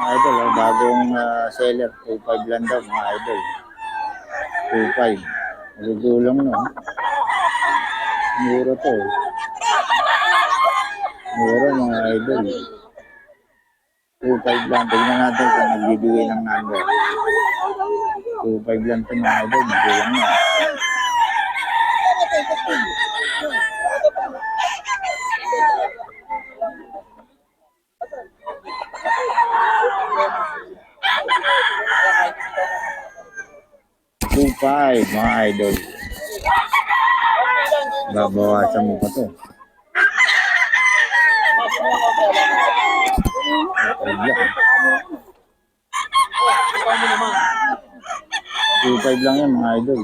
mga idol, oh, bagong ah, seller, 2.5 lang daw mga idol. 2.5. Nagugulong no. Mura to. eh. Mura mga idol. 2.5 lang. Tignan natin kung nagbibigay ng number. 2.5 lang to mga idol. Nagugulong na. Two five, mga idol. Babawasan mo pa to. Two five lang yan, mga idol.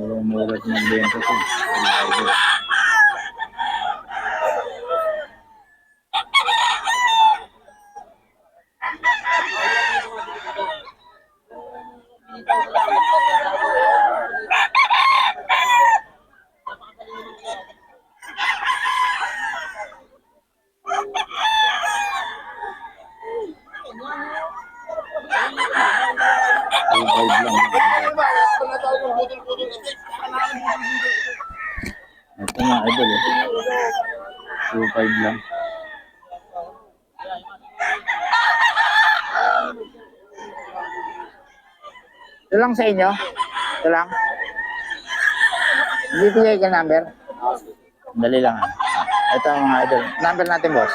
Mura-mura ng benta to. mga idol. Two five lang. Ito mga idol. eh. Two five lang. Ito lang sa inyo? Ito lang? Hindi bigay ka number? Dali lang. ah. Ito mga idol. Number natin, boss.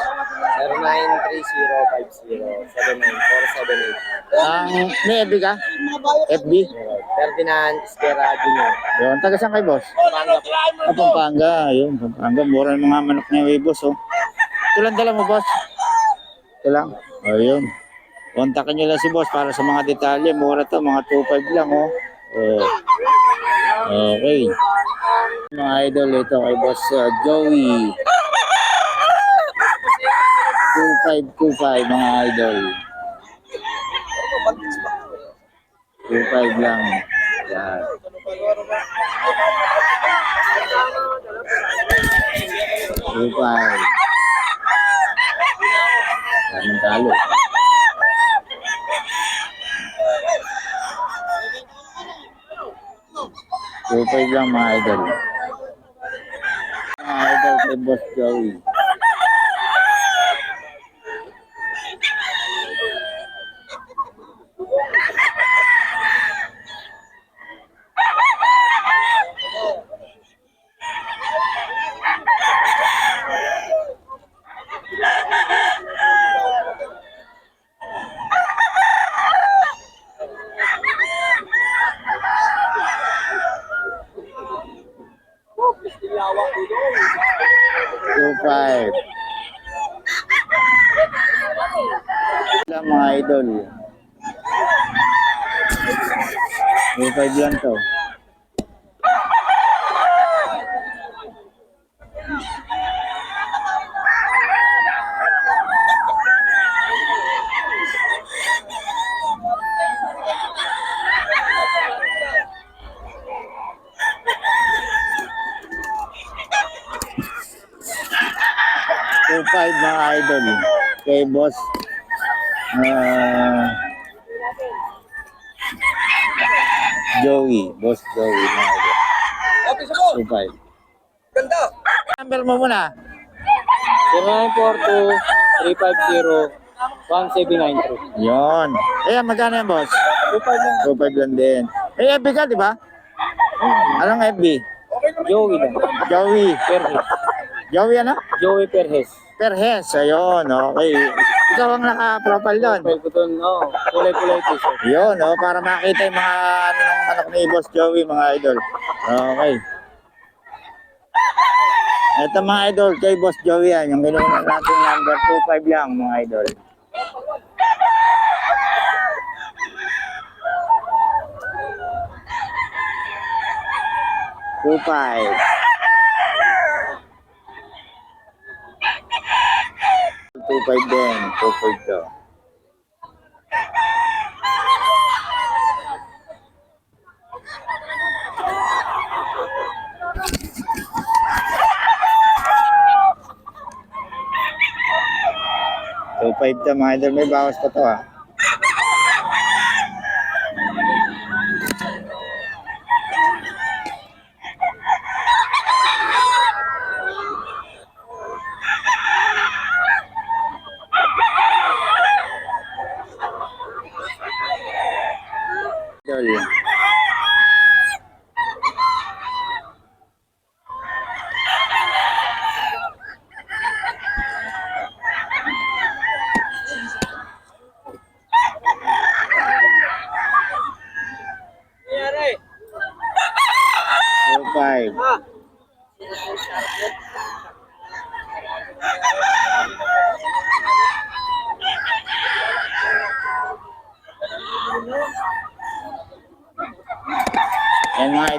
0930-5079478. Ang may FB ka? FB? Ferdinand Esquera Jr. Yun. Taga saan kay boss? Panga po. Ah, Pampanga. Ayun, Pampanga. Mura ng mga manok niya, eh, boss. Oh. Ito lang dala mo, boss. Ito lang. Ayun. Kontakin niyo lang si boss para sa mga detalye. Mura to, mga 2.5 lang, oh. oh. Okay. Mga idol, ito kay boss uh, Joey. 2525 mga idol. 25 lang. Yan. Five. Daming talo. Five lang mga idol. Mga idol kay Boss Joey. Two five. Wala mga idol. Two five lang to. Two five mga idol. Kay boss. Ah Joey. Boss Joey mo! Two five. Ganda! Number mo muna. 0942-350-1793. Yon. Ayan, magkano yan, boss? 25 lang. 2.5 lang din. Eh, FB ka, di ba? Anong FB? Joey lang. Joey. Perhes. Joey ano? Joey Perhes. Perhes. Ayun, okay. Ikaw ang naka-profile doon. Well, ko doon, no. Kulay-kulay t-shirt. Yun, oh, para makita yung mga ano ng manok ni Boss Joey, mga idol. Okay. Ito mga idol, kay Boss Joey yan. Yung kinuha natin number 25 lang, mga idol. Two five. 2.5 din. 2.5 daw. So, 5 na mga idol. May bawas pa to ah.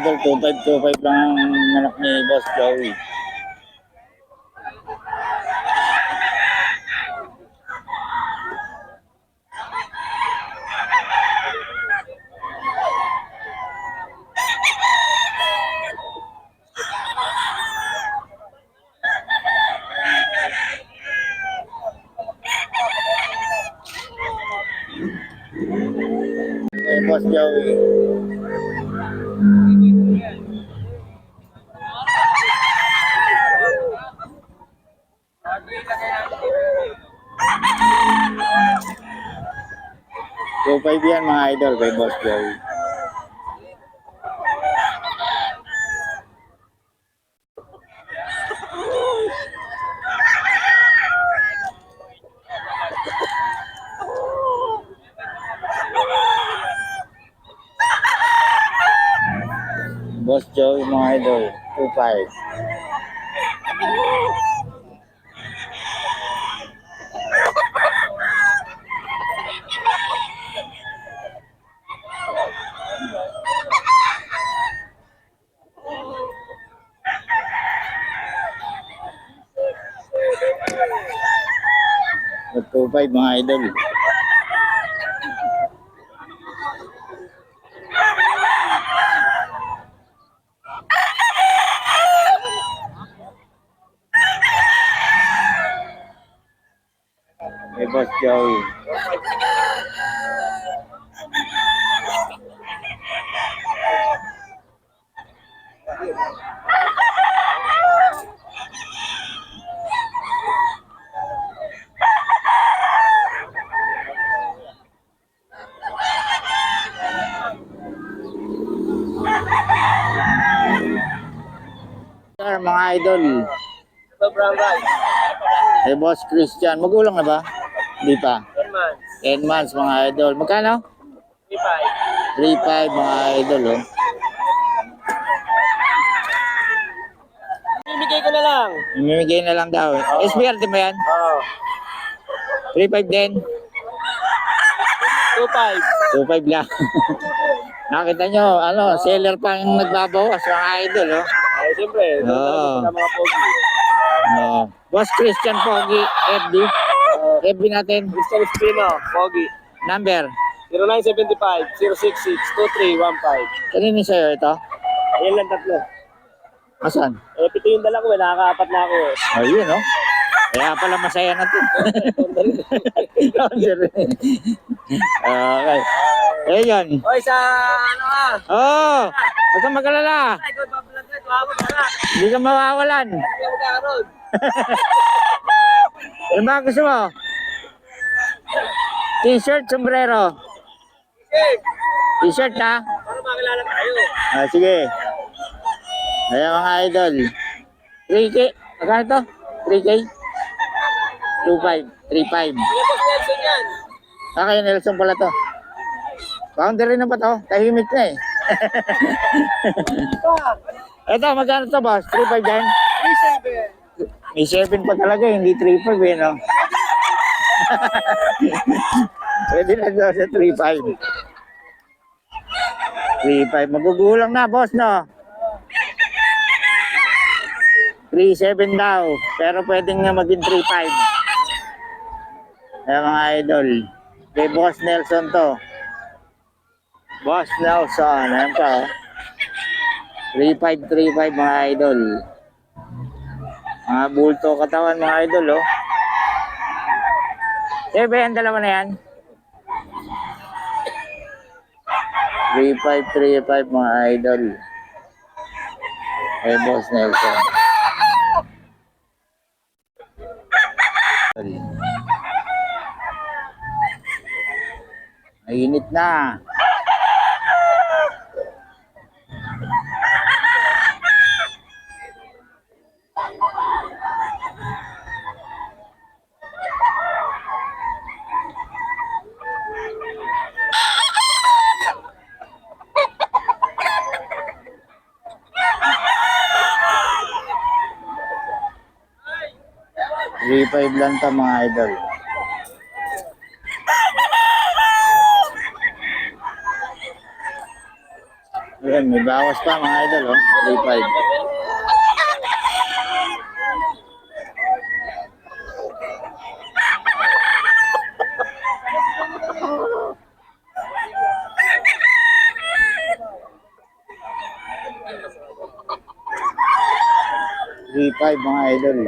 Idol, 2.5, 2.5 lang ang manok ni Boss Joey. Boss Joey. Two five yan mga idol kay Boss Joey. Boss Joey mga idol, 2.5. 2.5 mga idol. Hey. Mga idol. Hey, Boss Christian. Magulang na ba? Hindi pa. 10 months. 10 months, mga idol. Magkano? 3.5. 3.5, mga idol, oh. Bibigay ko na lang. Imimigay na lang daw. SBR din ba yan? Oo. 3.5 din? 2.5. 2.5 lang. Nakita nyo, ano, seller pa yung nagbabawas, mga idol, oh. Ay, siyempre. doon Oo. talaga sa mga pogi. Oh. Boss Christian Pogi, FB. FB natin. Crystal Espino, pogi. Number. 0975-066-2315. Kanino sa'yo ito? Ayan lang tatlo. Asan? Eh, pito yung dala ko eh. Nakakaapat na ako eh. Oh, yun, oh. Kaya pala masaya na to. okay. Eh, yun. Oy, sa ano ah? Oh, huwag kang magalala. Ay, Hindi ka mawawalan. Ano ba gusto mo? T-shirt, sombrero. T-shirt na. para makilala tayo. Ah, sige. Ayan mga idol. 3K. Magkano to? 3K? 2.5. 3.5. Sige, Boss Nelson yan. Ah, kay Nelson pala to. Boundary na ba to? Tahimik na eh. Ito, magkano to boss? 3.5 yan? 3.7. May 7 pa talaga, hindi 3.5 eh, no? Pwede na daw sa 3.5. 3.5. Magugulang na, boss, no? 3.7 daw. Pero pwedeng nga maging 3.5. Kaya mga idol. Kay Boss Nelson to. Boss Nelson. Ayan pa, oh. 3.5, 3.5 mga idol. Mga bulto katawan mga idol, oh. Bebe, ang dalawa na yan. 3535 mga idol. Hey, Boss Nelson. Mainit na. Three five lang to mga idol. Ayan, may bawas pa mga idol, oh. 3-5. Three five mga idol.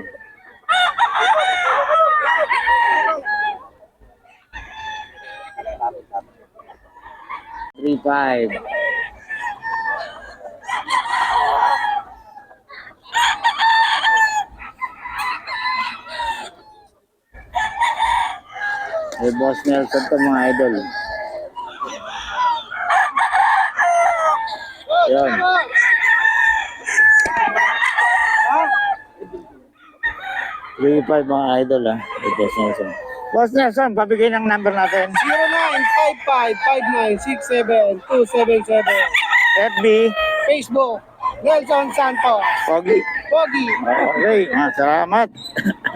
Three five. Hey, Boss Nelson to mga idol. Yun. Three five mga idol ah. Hey, Boss Nelson. Boss Nelson, pabigay ng number natin. 0955-5967277. FB, Facebook, Nelson Santos. Pogi. Pogi. Okay, ah, salamat.